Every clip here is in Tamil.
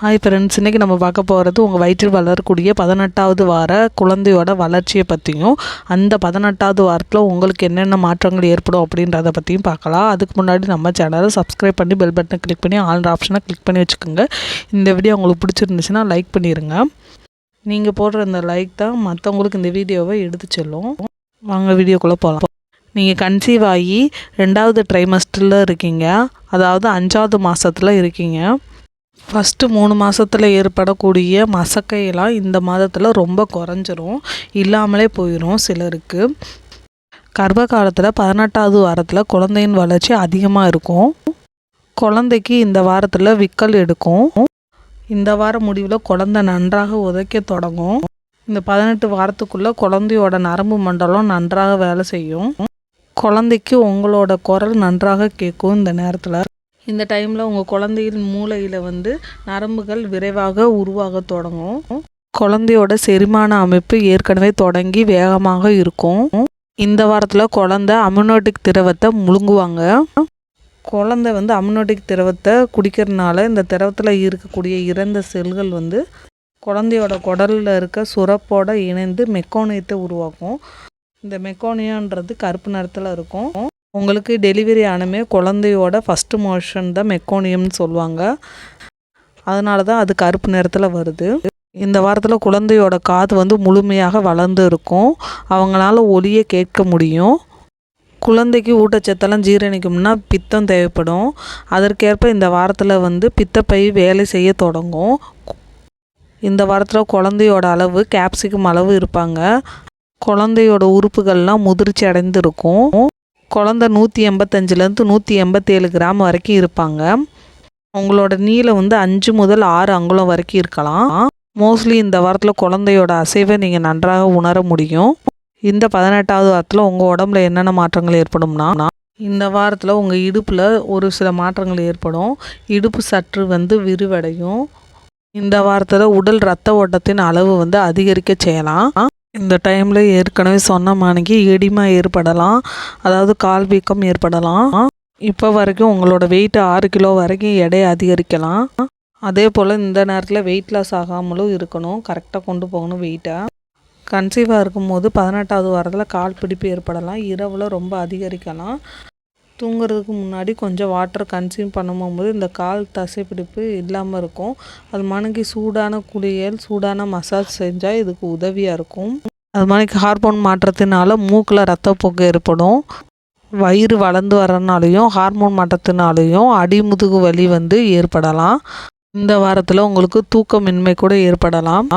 ஹாய் ஃப்ரெண்ட்ஸ் இன்றைக்கி நம்ம பார்க்க போகிறது உங்கள் வயிற்றில் வளரக்கூடிய பதினெட்டாவது வார குழந்தையோட வளர்ச்சியை பற்றியும் அந்த பதினெட்டாவது வாரத்தில் உங்களுக்கு என்னென்ன மாற்றங்கள் ஏற்படும் அப்படின்றத பற்றியும் பார்க்கலாம். அதுக்கு முன்னாடி நம்ம சேனலை சப்ஸ்கிரைப் பண்ணி பெல் பட்டனை கிளிக் பண்ணி ஆல் ஆப்ஷனை கிளிக் பண்ணி வச்சுக்கோங்க. இந்த வீடியோ உங்களுக்கு பிடிச்சிருந்துச்சுன்னா லைக் பண்ணிடுங்க நீங்கள் போடுற இந்த லைக் தான் மற்றவங்களுக்கு இந்த வீடியோவை எடுத்து செல்லும். வாங்க வீடியோக்குள்ளே போகலாம் நீங்கள் கன்சீவ் ஆகி ரெண்டாவது ட்ரைமஸ்டரில் இருக்கீங்க. அதாவது அஞ்சாவது மாதத்தில் இருக்கீங்க. ஃபஸ்ட்டு மூணு மாதத்தில் ஏற்படக்கூடிய மசக்கையெல்லாம் இந்த மாதத்தில் ரொம்ப குறைஞ்சிரும். இல்லாமலே போயிடும் சிலருக்கு. கர்ப்ப காலத்தில் பதினெட்டாவது வாரத்தில் குழந்தையின் வளர்ச்சி அதிகமாக இருக்கும். குழந்தைக்கு இந்த வாரத்தில் விக்கல் எடுக்கும். இந்த வார முடிவில் குழந்தை நன்றாக உதைக்க தொடங்கும். இந்த பதினெட்டு வாரத்துக்குள்ளே குழந்தையோட நரம்பு மண்டலம் நன்றாக வேலை செய்யும். குழந்தைக்கு உங்களோட குரல் நன்றாக கேட்கும் இந்த நேரத்தில். இந்த டைமில் உங்கள் குழந்தையின் மூளையில் வந்து நரம்புகள் விரைவாக உருவாக தொடங்கும். குழந்தையோட செரிமான அமைப்பு ஏற்கனவே தொடங்கி வேகமாக இருக்கும். இந்த வாரத்தில் குழந்த அமினோட்டிக் திரவத்தை முழுங்குவாங்க. குழந்தை வந்து அமினோட்டிக் திரவத்தை குடிக்கிறதுனால இந்த திரவத்தில் இருக்கக்கூடிய இறந்த செல்கள் வந்து குழந்தையோட குடலில் இருக்க சுரப்போட இணைந்து மெக்கோனியத்தை உருவாக்கும். இந்த மெக்கோனியான்றது கருப்பு நிறத்தில் இருக்கும். உங்களுக்கு டெலிவரி ஆனமே குழந்தையோட ஃபஸ்ட்டு மோஷன் தான் மெக்கோனியம்னு சொல்லுவாங்க. அதனால தான் அது கருப்பு நிறத்தில் வருது. இந்த வாரத்தில் குழந்தையோட காது வந்து முழுமையாக வளர்ந்து இருக்கும். அவங்களால ஒளியை கேட்க முடியும். குழந்தைக்கு ஊட்டச்சத்தெல்லாம் ஜீரணிக்கும்னா பித்தம் தேவைப்படும். அதற்கேற்ப இந்த வாரத்தில் வந்து பித்தப்பை வேலை செய்ய தொடங்கும். இந்த வாரத்தில் குழந்தையோட அளவு கேப்சிகம் அளவு இருப்பாங்க. குழந்தையோட உறுப்புகள்லாம் முதிர்ச்சி அடைந்திருக்கும். குழந்த நூற்றி எண்பத்தஞ்சிலேருந்து நூற்றி எண்பத்தேழு கிராம் வரைக்கும் இருப்பாங்க. உங்களோட நீளம் வந்து அஞ்சு முதல் ஆறு அங்குலம் வரைக்கும் இருக்கலாம். மோஸ்ட்லி இந்த வாரத்தில் குழந்தையோட அசைவை நீங்கள் நன்றாக உணர முடியும். இந்த பதினெட்டாவது வாரத்தில் உங்கள் உடம்புல என்னென்ன மாற்றங்கள் ஏற்படும்னா இந்த வாரத்தில் உங்கள் இடுப்பில் ஒரு சில மாற்றங்கள் ஏற்படும். இடுப்பு சற்று வந்து விரிவடையும். இந்த வாரத்தில் உடல் ரத்த ஓட்டத்தின் அளவு வந்து அதிகரிக்க செய்யலாம். இந்த டைமில் ஏற்கனவே சொன்ன மாணிக்கு எடிமா ஏற்படலாம். அதாவது கால் வீக்கம் ஏற்படலாம். இப்போ வரைக்கும் உங்களோட வெயிட் ஆறு கிலோ வரைக்கும் எடை அதிகரிக்கலாம். அதே போல் இந்த நேரத்தில் வெயிட் லாஸ் ஆகாமலும் இருக்கணும். கரெக்டாக கொண்டு போகணும் வெயிட்டை கன்சீவாக இருக்கும்போது பதினெட்டாவது வாரத்தில் கால் பிடிப்பு ஏற்படலாம். இரவில் ரொம்ப அதிகரிக்கலாம். தூங்குறதுக்கு முன்னாடி கொஞ்சம் வாட்டர் கன்சியூம் பண்ணும்போது இந்த கால் தசைப்பிடிப்பு இல்லாமல் இருக்கும். அது மணிக்கு சூடான குளியல் சூடான மசாஜ் செஞ்சால் இதுக்கு உதவியாக இருக்கும். அது மாதிரி ஹார்மோன் மாற்றத்தினால மூக்கில் ரத்தப்போக்கு ஏற்படும். வயிறு வளர்ந்து வரனாலையும் ஹார்மோன் மாற்றத்தினாலையும் அடிமுதுகு வலி வந்து ஏற்படலாம். இந்த வாரத்தில் உங்களுக்கு தூக்கமின்மை கூட ஏற்படலாம்.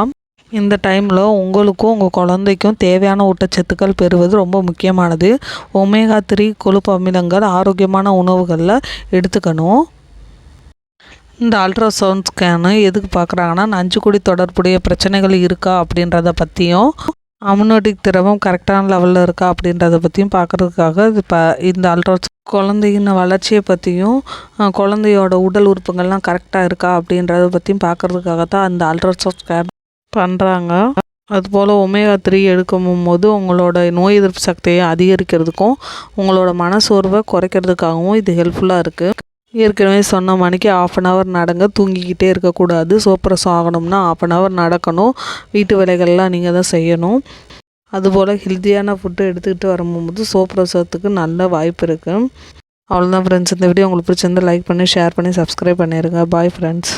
இந்த டைமில் உங்களுக்கும் உங்கள் குழந்தைக்கும் தேவையான ஊட்டச்சத்துக்கள் பெறுவது ரொம்ப முக்கியமானது. ஒமேகா த்ரீ கொழுப்பு அமிலங்கள் ஆரோக்கியமான உணவுகளில் எடுத்துக்கணும். இந்த அல்ட்ராசவுண்ட் ஸ்கேனு எதுக்கு பார்க்குறாங்கன்னா நஞ்சுக்குடி தொடர்புடைய பிரச்சனைகள் இருக்கா அப்படின்றத பற்றியும் அம்னோட்டிக் திரவம் கரெக்டான லெவலில் இருக்கா அப்படின்றத பற்றியும் பார்க்குறதுக்காக இப்போ இந்த அல்ட்ரா குழந்தையின் வளர்ச்சியை பற்றியும் குழந்தையோட உடல் உறுப்புகள்லாம் கரெக்டாக இருக்கா அப்படின்றத பற்றியும் பார்க்குறதுக்காக தான் அந்த அல்ட்ராசவுண்ட் ஸ்கேன் பண்ணுறாங்க அதுபோல் ஒமேகா த்ரீ எடுக்கும் போது உங்களோட நோய் எதிர்ப்பு சக்தியை அதிகரிக்கிறதுக்கும் உங்களோட மனசோர்வை குறைக்கிறதுக்காகவும் இது ஹெல்ப்ஃபுல்லாக இருக்குது ஏற்கனவே சொன்ன மணிக்கு ஆஃப் அன் ஹவர் நடங்க தூங்கிக்கிட்டே இருக்கக்கூடாது. சோப்ரசம் ஆகணும்னா ஆஃப் அன் ஹவர் நடக்கணும். வீட்டு வேலைகள்லாம் நீங்கள் தான் செய்யணும். அதுபோல் ஹெல்த்தியான ஃபுட்டு எடுத்துக்கிட்டு வரும்போது சோப்ரசத்துக்கு நல்ல வாய்ப்பு இருக்குது அவ்வளோதான் ஃப்ரெண்ட்ஸ் இந்த வீடியோ உங்களுக்கு பிடிச்சிருந்து லைக் பண்ணி ஷேர் பண்ணி சப்ஸ்கிரைப் பண்ணிடுங்க பாய் ஃப்ரெண்ட்ஸ்